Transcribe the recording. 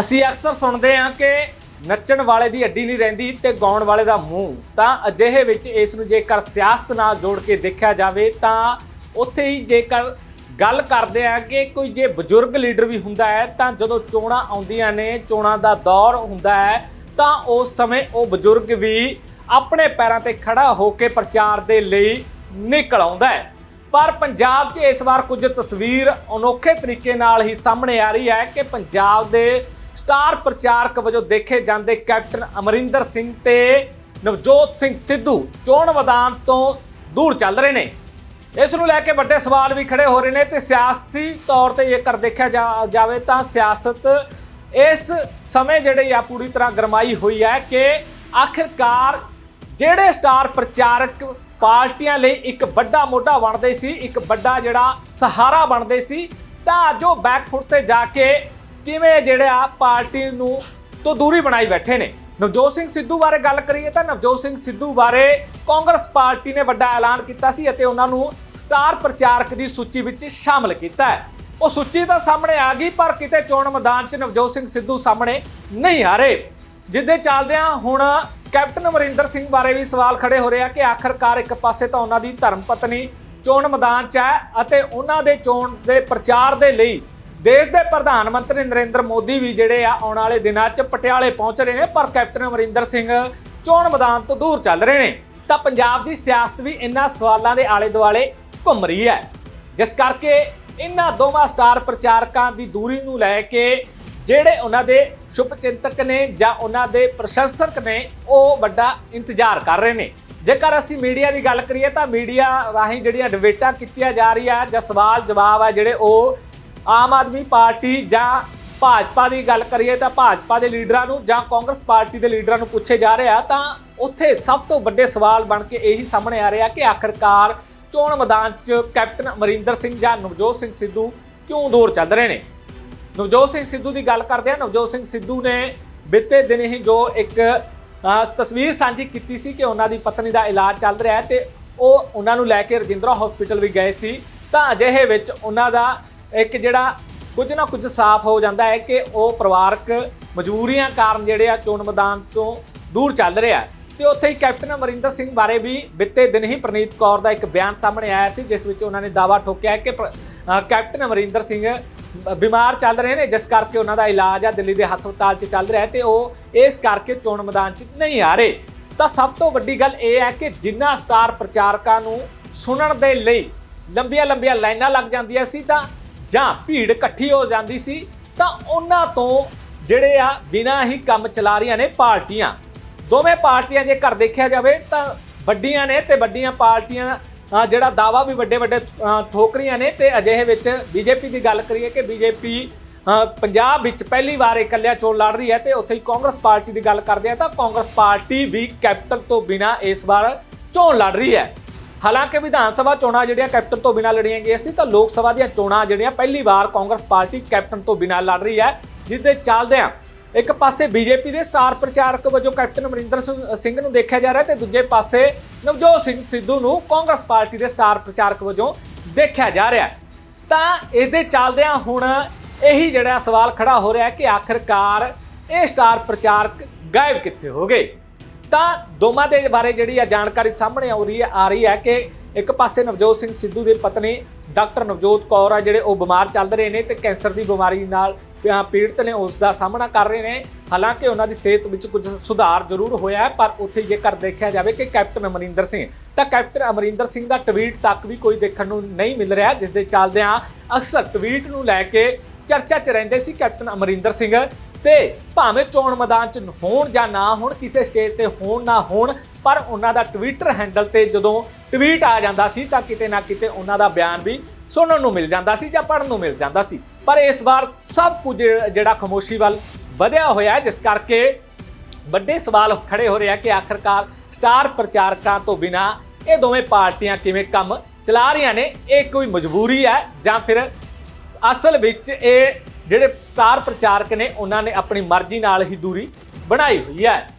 ਅਸੀਂ ਅਕਸਰ ਸੁਣਦੇ ਹਾਂ ਕਿ ਨੱਚਣ ਵਾਲੇ ਦੀ ਅੱਡੀ ਨਹੀਂ ਰਹਿੰਦੀ ਤੇ ਗਾਉਣ ਵਾਲੇ ਦਾ ਮੂੰਹ। ਤਾਂ ਅਜਿਹੇ ਵਿੱਚ ਇਸ ਨੂੰ ਜੇਕਰ ਸਿਆਸਤ ਨਾਲ ਜੋੜ ਕੇ ਦੇਖਿਆ ਜਾਵੇ ਤਾਂ ਉੱਥੇ ਹੀ ਜੇਕਰ ਗੱਲ ਕਰਦੇ ਆ ਕਿ ਕੋਈ ਜੇ ਬਜ਼ੁਰਗ ਲੀਡਰ ਵੀ ਹੁੰਦਾ ਹੈ ਤਾਂ ਜਦੋਂ ਚੋਣਾਂ ਆਉਂਦੀਆਂ ਨੇ, ਚੋਣਾਂ ਦਾ ਦੌਰ ਹੁੰਦਾ ਹੈ, ਤਾਂ ਉਸ ਸਮੇਂ ਉਹ ਬਜ਼ੁਰਗ ਵੀ ਆਪਣੇ ਪੈਰਾਂ ਤੇ ਖੜਾ ਹੋ ਕੇ ਪ੍ਰਚਾਰ ਦੇ ਲਈ ਨਿਕਲ ਆਉਂਦਾ ਹੈ। ਪਰ ਪੰਜਾਬ 'ਚ ਇਸ ਵਾਰ ਕੁਝ ਤਸਵੀਰ ਅਨੋਖੇ ਤਰੀਕੇ ਨਾਲ ਹੀ ਸਾਹਮਣੇ ਆ ਰਹੀ ਹੈ ਕਿ ਪੰਜਾਬ ਦੇ ਸਟਾਰ ਪ੍ਰਚਾਰਕ ਵਜੋਂ ਦੇਖੇ ਜਾਂਦੇ ਕੈਪਟਨ ਅਮਰਿੰਦਰ ਸਿੰਘ ਤੇ ਨਵਜੋਤ ਸਿੰਘ ਸਿੱਧੂ ਚੋਣ ਮੈਦਾਨ ਤੋਂ ਦੂਰ ਚੱਲ ਰਹੇ ਨੇ। ਇਸ ਨੂੰ ਲੈ ਕੇ ਵੱਡੇ ਸਵਾਲ ਵੀ ਖੜੇ ਹੋ ਰਹੇ ਨੇ ਤੇ ਸਿਆਸੀ ਤੌਰ ਤੇ ਜੇਕਰ ਦੇਖਿਆ ਜਾ- ਜਾਵੇ ਤਾਂ ਸਿਆਸਤ ਇਸ ਸਮੇਂ ਜਿਹੜੇ ਆ ਪੂਰੀ ਤਰ੍ਹਾਂ ਗਰਮਾਈ ਹੋਈ ਹੈ ਕਿ ਆਖਿਰਕਾਰ ਜਿਹੜੇ ਸਟਾਰ ਪ੍ਰਚਾਰਕ ਪਾਰਟੀਆਂ ਲਈ ਇੱਕ ਵੱਡਾ ਮੋਢਾ ਬਣਦੇ ਸੀ, ਇੱਕ ਵੱਡਾ ਜਿਹੜਾ ਸਹਾਰਾ ਬਣਦੇ ਸੀ, ਤਾਂ ਅੱਜ ਉਹ ਬੈਕਫੁੱਟ ਤੇ ਜਾ ਕੇ ਕਿਵੇਂ ਜਿਹੜਾ ਪਾਰਟੀ ਨੂੰ ਤੋਂ ਦੂਰੀ ਬਣਾਈ ਬੈਠੇ ਨੇ? ਨਵਜੋਤ ਸਿੰਘ ਸਿੱਧੂ ਬਾਰੇ ਗੱਲ ਕਰੀਏ ਤਾਂ ਨਵਜੋਤ ਸਿੰਘ ਸਿੱਧੂ ਬਾਰੇ ਕਾਂਗਰਸ ਪਾਰਟੀ ਨੇ ਵੱਡਾ ਐਲਾਨ ਕੀਤਾ ਸੀ ਅਤੇ ਉਹਨਾਂ ਨੂੰ ਸਟਾਰ ਪ੍ਰਚਾਰਕ ਦੀ ਸੂਚੀ ਵਿੱਚ ਸ਼ਾਮਲ ਕੀਤਾ ਹੈ। ਉਹ ਸੂਚੀ ਤਾਂ ਸਾਹਮਣੇ ਆ ਗਈ, ਪਰ ਕਿਤੇ ਚੋਣ ਮੈਦਾਨ 'ਚ ਨਵਜੋਤ ਸਿੰਘ ਸਿੱਧੂ ਸਾਹਮਣੇ ਨਹੀਂ ਆ ਰਹੇ। ਜਿੱਦੇ ਚੱਲਦਿਆਂ ਹੁਣ ਕੈਪਟਨ ਅਮਰਿੰਦਰ ਸਿੰਘ ਬਾਰੇ ਵੀ ਸਵਾਲ ਖੜੇ ਹੋ ਰਹੇ ਆ ਕਿ ਆਖਰਕਾਰ ਇੱਕ ਪਾਸੇ ਤਾਂ ਉਹਨਾਂ ਦੀ ਧਰਮ ਪਤਨੀ ਚੋਣ ਮੈਦਾਨ 'ਚ ਹੈ ਅਤੇ ਉਹਨਾਂ ਦੇ ਚੋਣ ਦੇ ਪ੍ਰਚਾਰ ਦੇ ਲਈ ਦੇਸ਼ ਦੇ ਪ੍ਰਧਾਨ ਮੰਤਰੀ ਨਰਿੰਦਰ ਮੋਦੀ ਵੀ ਜਿਹੜੇ ਆ ਆਉਣ ਵਾਲੇ ਦਿਨਾਂ 'ਚ ਪਟਿਆਲੇ ਪਹੁੰਚ ਰਹੇ ਨੇ, ਪਰ ਕੈਪਟਨ ਅਮਰਿੰਦਰ ਸਿੰਘ ਚੋਣ ਮੈਦਾਨ ਤੋਂ ਦੂਰ ਚੱਲ ਰਹੇ ਨੇ। ਤਾਂ ਪੰਜਾਬ ਦੀ ਸਿਆਸਤ ਵੀ ਇਹਨਾਂ ਸਵਾਲਾਂ ਦੇ ਆਲੇ ਦੁਆਲੇ ਘੁੰਮ ਰਹੀ ਹੈ। ਜਿਸ ਕਰਕੇ ਇਹਨਾਂ ਦੋਵਾਂ ਸਟਾਰ ਪ੍ਰਚਾਰਕਾਂ ਦੀ ਦੂਰੀ ਨੂੰ ਲੈ ਕੇ ਜਿਹੜੇ ਉਹਨਾਂ ਦੇ ਸ਼ੁਭ ਚਿੰਤਕ ਨੇ ਜਾਂ ਉਹਨਾਂ ਦੇ ਪ੍ਰਸ਼ੰਸਕ ਨੇ, ਉਹ ਵੱਡਾ ਇੰਤਜ਼ਾਰ ਕਰ ਰਹੇ ਨੇ। ਜੇਕਰ ਅਸੀਂ ਮੀਡੀਆ ਦੀ ਗੱਲ ਕਰੀਏ ਤਾਂ ਮੀਡੀਆ ਰਾਹੀਂ ਜਿਹੜੀਆਂ ਡਿਬੇਟਾਂ ਕੀਤੀਆਂ ਜਾ ਰਹੀਆਂ ਜਾਂ ਸਵਾਲ ਜਵਾਬ ਆ ਜਿਹੜੇ ਉਹ ਆਮ ਆਦਮੀ ਪਾਰਟੀ ਜਾਂ ਭਾਜਪਾ ਦੀ ਗੱਲ ਕਰੀਏ ਤਾਂ ਭਾਜਪਾ ਦੇ ਲੀਡਰਾਂ ਨੂੰ ਜਾਂ ਕਾਂਗਰਸ ਪਾਰਟੀ ਦੇ ਲੀਡਰਾਂ ਨੂੰ ਪੁੱਛੇ ਜਾ ਰਿਹਾ ਤਾਂ ਉੱਥੇ ਸਭ ਤੋਂ ਵੱਡੇ ਸਵਾਲ ਬਣ ਕੇ ਇਹੀ ਸਾਹਮਣੇ ਆ ਰਿਹਾ ਕਿ ਆਖਰਕਾਰ ਚੋਣ ਮੈਦਾਨ 'ਚ ਕੈਪਟਨ ਅਮਰਿੰਦਰ ਸਿੰਘ ਜਾਂ ਨਵਜੋਤ ਸਿੰਘ ਸਿੱਧੂ ਕਿਉਂ ਦੂਰ ਚੱਲ ਰਹੇ ਨੇ? ਨਵਜੋਤ ਸਿੰਘ ਸਿੱਧੂ ਦੀ ਗੱਲ ਕਰਦੇ ਆ ਨਵਜੋਤ ਸਿੰਘ ਸਿੱਧੂ ਨੇ ਬੀਤੇ ਦਿਨ ਹੀ ਜੋ ਇੱਕ ਤਸਵੀਰ ਸਾਂਝੀ ਕੀਤੀ ਸੀ ਕਿ ਉਹਨਾਂ ਦੀ ਪਤਨੀ ਦਾ ਇਲਾਜ ਚੱਲ ਰਿਹਾ ਹੈ ਤੇ ਉਹ ਉਹਨਾਂ ਨੂੰ ਲੈ ਕੇ ਰਜਿੰਦਰਾ ਹਸਪੀਟਲ ਵੀ ਗਏ ਸੀ। ਤਾਂ ਅਜਿਹੇ ਵਿੱਚ ਉਹਨਾਂ ਦਾ ਇੱਕ ਜਿਹੜਾ ਕੁਝ ਨਾ ਕੁਝ ਸਾਫ਼ ਹੋ ਜਾਂਦਾ ਹੈ ਕਿ ਉਹ ਪਰਿਵਾਰਕ ਮਜਬੂਰੀਆਂ ਕਾਰਨ ਜਿਹੜੇ ਆ ਚੋਣ ਮੈਦਾਨ ਤੋਂ ਦੂਰ ਚੱਲ ਰਿਹਾ ਹੈ। ਤੇ ਉੱਥੇ ਹੀ ਕੈਪਟਨ ਅਮਰਿੰਦਰ ਸਿੰਘ ਬਾਰੇ ਵੀ ਬਿੱਤੇ ਦਿਨ ਹੀ ਪ੍ਰਨੀਤ ਕੌਰ ਦਾ ਇੱਕ ਬਿਆਨ ਸਾਹਮਣੇ ਆਇਆ ਸੀ, ਜਿਸ ਵਿੱਚ ਉਹਨਾਂ ਨੇ ਦਾਅਵਾ ਠੋਕਿਆ ਕਿ ਪ੍ਰ- ਕੈਪਟਨ ਅਮਰਿੰਦਰ ਸਿੰਘ ਬਿਮਾਰ ਚੱਲ ਰਹੇ ਨੇ, ਜਿਸ ਕਰਕੇ ਉਹਨਾਂ ਦਾ ਇਲਾਜ ਆ ਦਿੱਲੀ ਦੇ ਹਸਪਤਾਲ 'ਚ ਚੱਲ ਰਿਹਾ ਹੈ ਤੇ ਉਹ ਇਸ ਕਰਕੇ ਚੋਣ ਮੈਦਾਨ 'ਚ ਨਹੀਂ ਆ ਰਹੇ। ਤਾਂ ਸਭ ਤੋਂ ਵੱਡੀ ਗੱਲ ਇਹ ਹੈ ਕਿ ਜਿੰਨਾ ਸਟਾਰ ਪ੍ਰਚਾਰਕਾਂ ਨੂੰ ਸੁਣਨ ਦੇ ਲਈ ਲੰਬੀਆਂ ਲੰਬੀਆਂ ਲਾਈਨਾਂ ਲੱਗ ਜਾਂਦੀਆਂ ਸੀ, ਤਾਂ ਜਾਂ ਭੀੜ ਇਕੱਠੀ ਹੋ ਜਾਂਦੀ ਸੀ ਤਾਂ ਉਹਨਾਂ ਤੋਂ ਜਿਹੜੇ ਆ ਬਿਨਾਂ ਹੀ ਕੰਮ ਚਲਾ ਰਹੀਆਂ ਨੇ ਪਾਰਟੀਆਂ। ਦੋਵੇਂ ਪਾਰਟੀਆਂ ਜੇ ਘਰ ਦੇਖਿਆ ਜਾਵੇ ਤਾਂ ਵੱਡੀਆਂ ਨੇ ਤੇ ਵੱਡੀਆਂ ਪਾਰਟੀਆਂ ਜਿਹੜਾ ਦਾਵਾ ਵੀ ਵੱਡੇ ਵੱਡੇ ਅ, ਠੋਕ ਰਹੀਆਂ ਨੇ ਤੇ ਅਜਿਹੇ ਵਿੱਚ ਬੀਜੇਪੀ ਦੀ ਗੱਲ ਕਰੀਏ ਕਿ ਬੀਜੇਪੀ ਪੰਜਾਬ ਵਿੱਚ ਪਹਿਲੀ ਵਾਰ ਇਕੱਲਿਆ ਚੋਣ ਲੜ ਰਹੀ ਹੈ ਤੇ ਉੱਥੇ ਹੀ ਕਾਂਗਰਸ ਪਾਰਟੀ ਦੀ ਗੱਲ ਕਰਦੇ ਆ ਤਾਂ ਕਾਂਗਰਸ ਪਾਰਟੀ ਵੀ ਕੈਪਟਨ ਤੋਂ ਬਿਨਾ ਇਸ ਵਾਰ ਚੋਣ ਲੜ ਰਹੀ ਹੈ। ਹਾਲਾਂਕਿ ਵਿਧਾਨ ਸਭਾ ਚੋਣਾਂ ਜਿਹੜੀਆਂ ਕੈਪਟਨ ਤੋਂ ਬਿਨਾਂ ਲੜੀਆਂ ਗਈਆਂ ਸੀ, ਤਾਂ ਲੋਕ ਸਭਾ ਦੀਆਂ ਚੋਣਾਂ ਜਿਹੜੀਆਂ ਪਹਿਲੀ ਵਾਰ ਕਾਂਗਰਸ ਪਾਰਟੀ ਕੈਪਟਨ ਤੋਂ ਬਿਨਾਂ ਲੜ ਰਹੀ ਹੈ ਜਿਸ ਦੇ ਚੱਲਦਿਆਂ ਇੱਕ ਪਾਸੇ ਬੀਜੇਪੀ ਦੇ ਸਟਾਰ ਪ੍ਰਚਾਰਕ ਵਜੋਂ ਕੈਪਟਨ ਅਮਰਿੰਦਰ ਸਿੰਘ- ਸਿੰਘ ਨੂੰ ਦੇਖਿਆ ਜਾ ਰਿਹਾ ਤੇ ਦੂਜੇ ਪਾਸੇ ਨਵਜੋਤ ਸਿੰਘ ਸਿੱਧੂ ਨੂੰ ਕਾਂਗਰਸ ਪਾਰਟੀ ਦੇ ਸਟਾਰ ਪ੍ਰਚਾਰਕ ਵਜੋਂ ਦੇਖਿਆ ਜਾ ਰਿਹਾ ਤਾਂ ਇਸ ਦੇ ਚੱਲਦਿਆਂ ਹੁਣ ਇਹੀ ਜਿਹੜਾ ਸਵਾਲ ਖੜਾ ਹੋ ਰਿਹਾ ਕਿ ਆਖਰਕਾਰ ਇਹ ਸਟਾਰ ਪ੍ਰਚਾਰਕ ਗਾਇਬ ਕਿੱਥੇ ਹੋ ਗਏ? ਤਾਂ ਦੋਵਾਂ ਦੇ ਬਾਰੇ ਜਿਹੜੀ ਆ ਜਾਣਕਾਰੀ ਸਾਹਮਣੇ ਆ ਰਹੀ ਹੈ, ਆ ਰਹੀ ਹੈ ਕਿ ਇੱਕ ਪਾਸੇ ਨਵਜੋਤ ਸਿੰਘ ਸਿੱਧੂ ਦੀ ਪਤਨੀ ਡਾਕਟਰ ਨਵਜੋਤ ਕੌਰ ਆ ਜਿਹੜੇ ਉਹ ਬਿਮਾਰ ਚੱਲ ਰਹੇ ਨੇ ਤੇ ਕੈਂਸਰ ਦੀ ਬਿਮਾਰੀ ਨਾਲ ਪੀੜਤ ਨੇ, ਉਸ ਦਾ ਸਾਹਮਣਾ ਕਰ ਰਹੇ ਨੇ। ਹਾਲਾਂਕਿ ਉਹਨਾਂ ਦੀ ਸਿਹਤ ਵਿੱਚ ਕੁਝ ਸੁਧਾਰ ਜ਼ਰੂਰ ਹੋਇਆ ਹੈ, ਪਰ ਉੱਥੇ ਜੇਕਰ ਦੇਖਿਆ ਜਾਵੇ ਕਿ ਕੈਪਟਨ ਅਮਰਿੰਦਰ ਸਿੰਘ, ਤਾਂ ਕੈਪਟਨ ਅਮਰਿੰਦਰ ਸਿੰਘ ਦਾ ਟਵੀਟ ਤੱਕ ਵੀ ਕੋਈ ਦੇਖਣ ਨੂੰ ਨਹੀਂ ਮਿਲ ਰਿਹਾ, ਜਿਸ ਦੇ ਚੱਲਦਿਆਂ ਅਕਸਰ ਟਵੀਟ ਨੂੰ ਲੈ ਕੇ ਚਰਚਾ 'ਚ ਰਹਿੰਦੇ ਸੀ ਕੈਪਟਨ ਅਮਰਿੰਦਰ ਸਿੰਘ। ਤੇ ਭਾਵੇਂ ਚੋਣ ਮੈਦਾਨ 'ਚ ਹੋਣ ਜਾਂ ਨਾ ਹੋਣ, ਕਿਸੇ ਸਟੇਜ ਤੇ ਹੋਣ ਨਾ ਹੋਣ, ਪਰ ਉਹਨਾਂ ਦਾ ਟਵਿੱਟਰ ਹੈਂਡਲ ਤੇ ਜਦੋਂ ਟਵੀਟ ਆ ਜਾਂਦਾ ਸੀ ਤਾਂ ਕਿਤੇ ਨਾ ਕਿਤੇ ਉਹਨਾਂ ਦਾ ਬਿਆਨ ਵੀ ਸੁਣਨ ਨੂੰ ਮਿਲ ਜਾਂਦਾ ਸੀ ਜਾਂ ਪੜ੍ਹਨ ਨੂੰ ਮਿਲ ਜਾਂਦਾ ਸੀ। ਪਰ ਇਸ ਵਾਰ ਸਭ ਕੁਝ ਜਿਹੜਾ ਖਮੋਸ਼ੀ ਵੱਲ ਵਧਿਆ ਹੋਇਆ ਜਿਸ ਕਰਕੇ ਵੱਡੇ ਸਵਾਲ ਖੜੇ ਹੋ ਰਹੇ ਆ ਕਿ ਆਖਰਕਾਰ ਸਟਾਰ ਪ੍ਰਚਾਰਕਾਂ ਤੋਂ ਬਿਨਾ ਇਹ ਦੋਵੇਂ ਪਾਰਟੀਆਂ ਕਿਵੇਂ ਕੰਮ ਚਲਾ ਰਹੀਆਂ ਨੇ, ਇਹ ਕੋਈ ਮਜਬੂਰੀ ਹੈ ਜਾਂ ਫਿਰ ਅਸਲ ਵਿੱਚ ਇਹ ਜਿਹੜੇ ਸਟਾਰ ਪ੍ਰਚਾਰਕ ਨੇ ਉਹਨਾਂ ਨੇ ਆਪਣੀ ਮਰਜ਼ੀ ਨਾਲ ਹੀ ਦੂਰੀ ਬਣਾਈ ਹੋਈ ਹੈ।